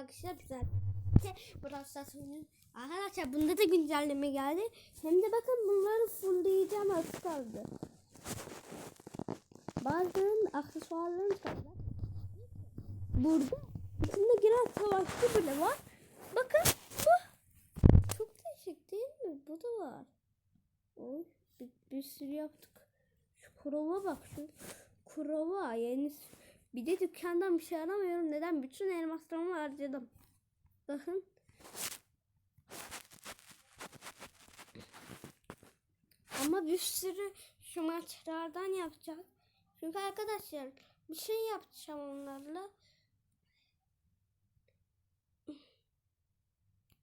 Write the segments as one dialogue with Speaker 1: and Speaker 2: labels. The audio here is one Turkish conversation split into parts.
Speaker 1: arkadaşlar güzel. Oyunu. Arkadaşlar bunda da güncelleme geldi. Hem de bakın bunları fullleyeceğim az kaldı. Bazılarının aksesuarlarını çaldılar. Burada içinde giren savaşçı bile var. Bakın bu. Çok değişik değil mi? Bu da var. Oy bir, bir sürü yaptık. Şu kurova bak şu kurova yeni bir de dükkandan bir şey alamıyorum. Neden? Bütün elmaslarımı harcadım. Bakın. Ama bir sürü şu maçlardan yapacağım. Çünkü arkadaşlar bir şey yapacağım onlarla.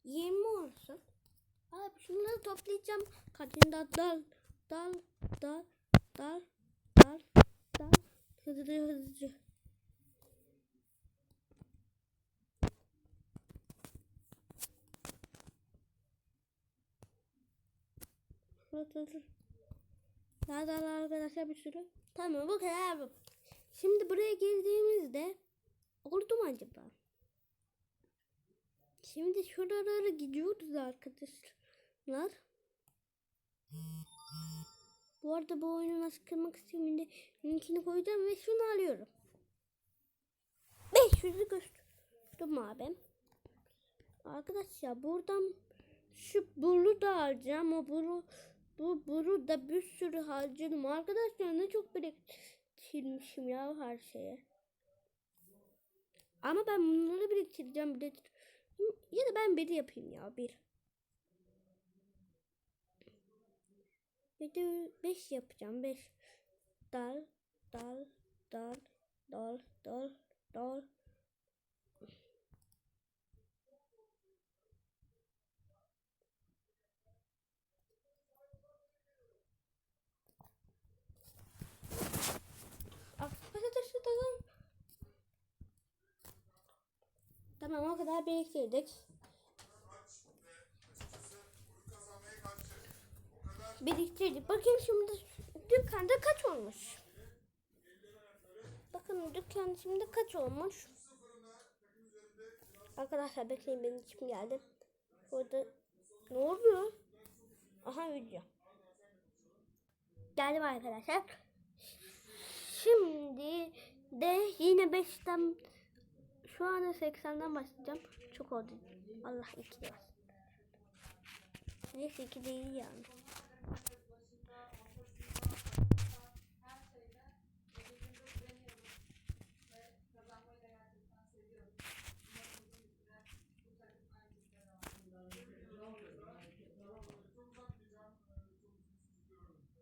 Speaker 1: 20 olsun. Abi şunları toplayacağım. Kaçında dal dal dal dal dal dal hızlı hızlı. Hızlı. Daha daha arkadaşlar bir sürü. Tamam bu kadar. Şimdi buraya geldiğimizde oldu mu acaba? Şimdi şuralara gidiyoruz arkadaşlar. Bu arada bu oyunu nasıl kırmak istediğimde linkini koyacağım ve şunu alıyorum. 500'ü gösterdim abi. Arkadaşlar buradan şu buru da alacağım. O buru bu buru da bir sürü harcadım. Arkadaşlar ne çok biriktirmişim ya her şeye. Ama ben bunları biriktireceğim. Bir de ya da ben bir yapayım ya bir. Bir de beş yapacağım beş. Dal dal dal dal dal dal. Patatesi tamam. Tamam o kadar biriktirdik. Biriktirdik. Bakayım şimdi dükkanda kaç olmuş? Bakın dükkan şimdi kaç olmuş? Arkadaşlar bekleyin benim için geldi. Burada ne oluyor? Aha video. Geldim arkadaşlar. Şimdi de yine 5'ten şu anda 80'den başlayacağım. Çok oldu. Allah iki de var. Neyse iki değil yani.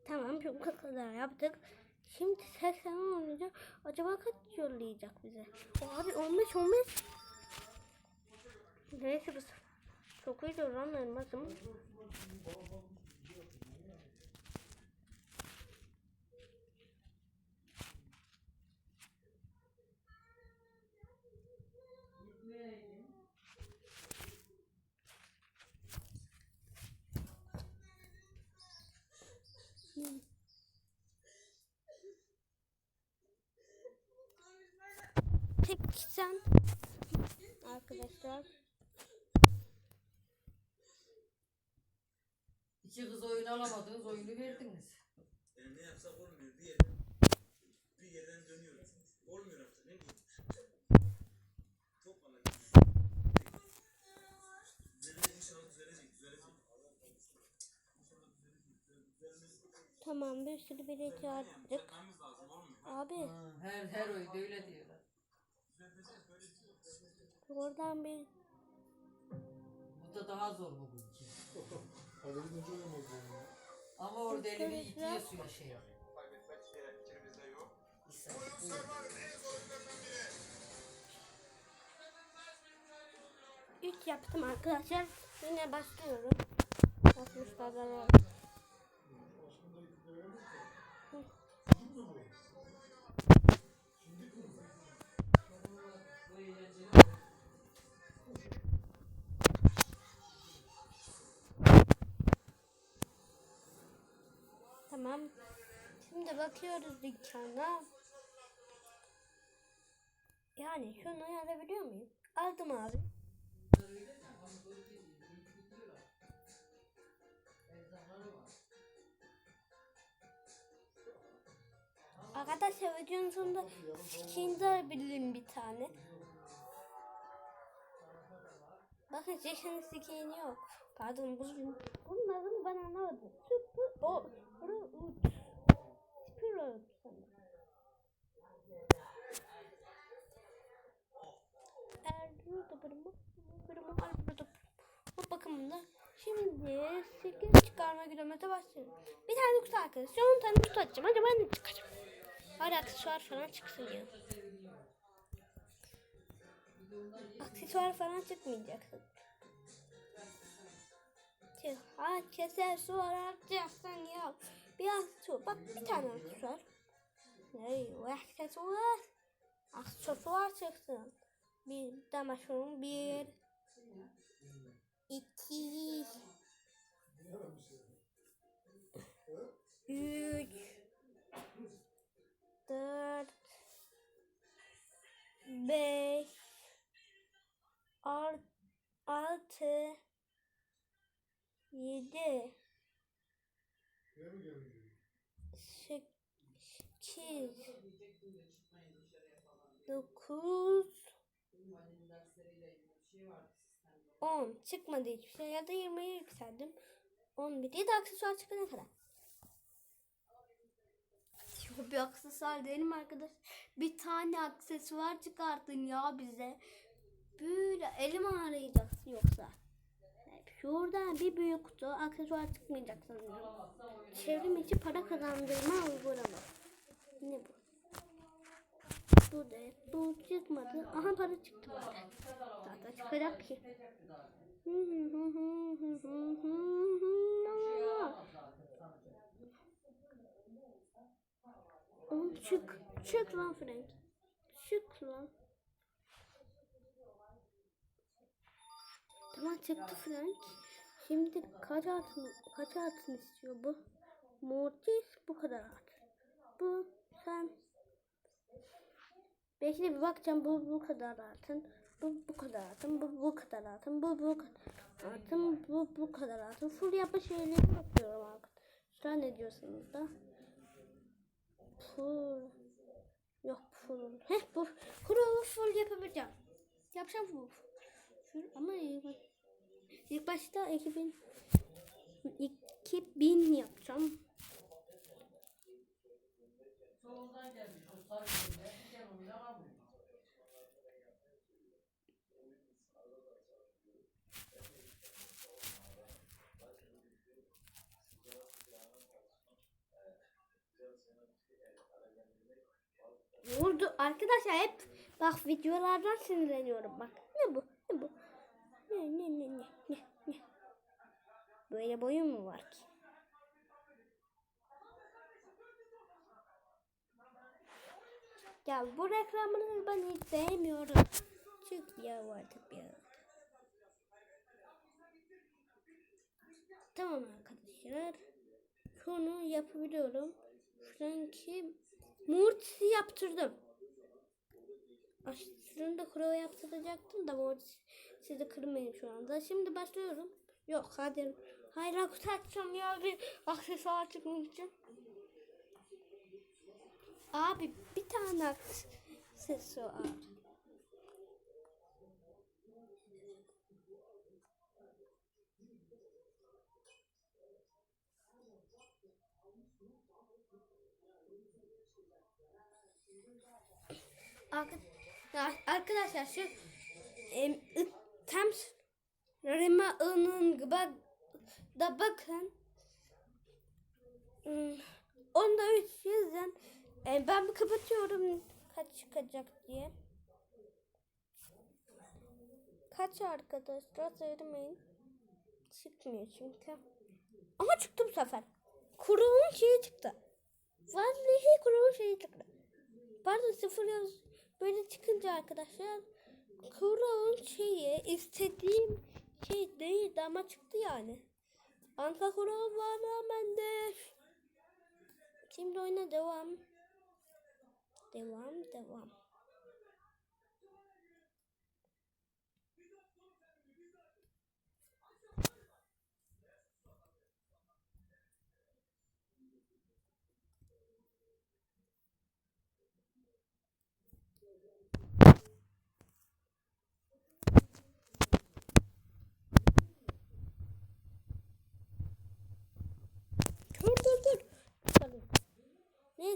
Speaker 1: Tamam şu kadar yaptık. Şimdi 80 olacak. Acaba kaç yollayacak bize? Abi 15 15. Neyse bu çok iyi lan elmasım. Sen arkadaşlar.
Speaker 2: İki kız oyun alamadınız, oyunu verdiniz.
Speaker 3: Yani ne yapsak olmuyor. Bir yerden, bir yerden dönüyoruz. Olmuyor artık. Ne diyeyim? Bana Düzelir inşallah düzelecek. Düzelecek.
Speaker 1: Tamam bir sürü.
Speaker 3: Olmuyor.
Speaker 1: Abi
Speaker 2: Ha, her her oyunda öyle diyorlar.
Speaker 1: Oradan bir
Speaker 2: Bu da daha zor bugünkü. Ama orada elimi itiyor suya şey.
Speaker 3: Kaybetmek yok.
Speaker 2: Buyurun.
Speaker 1: üç yaptım arkadaşlar. Yine başlıyorum. 60 kadar
Speaker 2: Bu eğlenceli.
Speaker 1: Tamam. Şimdi bakıyoruz dükkana. Yani şunu yazabiliyor muyum? Aldım abi. Arkadaşlar videonun sonunda skin de alabilirim bir tane. Bakın Jason'ın skin'i yok. Pardon bu bunun adını ben anlamadım. Super o Root. Spirit. Erdoğan'da bırımı, bırımı, Erdoğan'da Bu bakımında şimdi 8 çıkarma kilometre başlıyorum. Bir tane kutu arkadaşlar, 10 tane kutu açacağım. Hadi ben de çıkacağım. Hadi aksesuar falan çıksın ya. Aksesuar falan çıkmayacak. Çık, herkese soracaksın ya. Bir aksesuar, bak bir tane aksesuar. O aksesuar. Aksesuar çıksın. Bir damaşon bir iki üç dört. Beş. Alt, altı. Yedi. Sekiz. Dokuz. 10 çıkmadı hiçbir şey. Ya da 20'ye yükseldim. 11 7 aksesuar çıkana kadar. Bir aksesuar değil arkadaş? Bir tane aksesuar çıkartın ya bize. Böyle elim ağrıyacak yoksa. Şuradan bir büyük kutu aksesuar çıkmayacak sanırım. Çevrim içi para kazandırma uygulama. Ne bu? Bu da bu çıkmadı. Aha para çıktı. Zaten çıkacak ki. Oğlum çık. Çık lan Frank. Çık lan. Tamam çıktı Frank. Şimdi kaç altın, kaç altın istiyor bu? Mortis bu kadar altın. Bu sen Bekle bir bakacağım bu bu kadar altın. Bu bu kadar altın. Bu bu kadar altın. Bu bu kadar altın. Bu bu kadar altın. Full yapı şeyleri bakıyorum arkadaşlar. Ne diyorsunuz da? Full. Yok full. Heh bu. Full full yapabileceğim. Yapacağım full. Full ama. İlk başta 2000 2000 yapacağım.
Speaker 2: Solundan gelmiş
Speaker 1: Vurdu. Arkadaşlar hep bak videolardan sinirleniyorum bak. Ne bu? Ne bu? Ne ne ne ne ne ne? Böyle boyun mu var ki? Ya bu reklamını ben hiç sevmiyorum. Çık ya artık ya. Tamam arkadaşlar. Şunu yapabiliyorum. Frank'i Mortis'i yaptırdım. Aslında da kuro yaptıracaktım da Mortis'i de kırmayın şu anda. Şimdi başlıyorum. Yok hadi. Hayır akut açacağım ya bir aksesuar çıkmak için. Abi bir tane aksesuar. Arkadaşlar şu ı- tam Rema ının da bakın. Hmm, Onda 3 yüzden e, ben kapatıyorum kaç çıkacak diye. Kaç arkadaşlar söylemeyin. Çıkmıyor çünkü. Ama çıktı bu sefer. Kuruğun şeyi çıktı. Vallahi kuruğun şeyi çıktı. Pardon sıfır yaz böyle çıkınca arkadaşlar kuruğun şeyi istediğim şey değildi ama çıktı yani. Anka kuruğu var hemen de. Şimdi oyuna devam. Devam devam.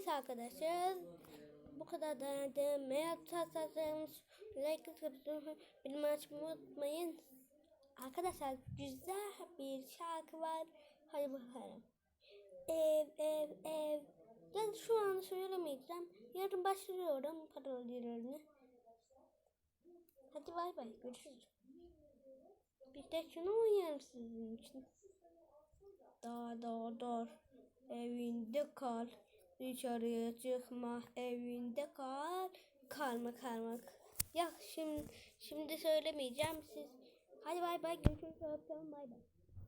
Speaker 1: Arkadaşlar. Bu kadar denedim. Meğer tutarsanız like atıp bilme açmayı unutmayın. Arkadaşlar güzel bir şarkı var. Hadi bakalım. Ev ev ev. Ben şu an söylemeyeceğim. Yarın başlıyorum parodilerini. Hadi bay bay görüşürüz. Bir de şunu oynayalım sizin için. Dar dar dar. Evinde kal. Dışarıya çıkma. Evinde kal. Kalma kalmak. Ya şimdi şimdi söylemeyeceğim siz. Hadi bay bay görüşürüz. Bay bay.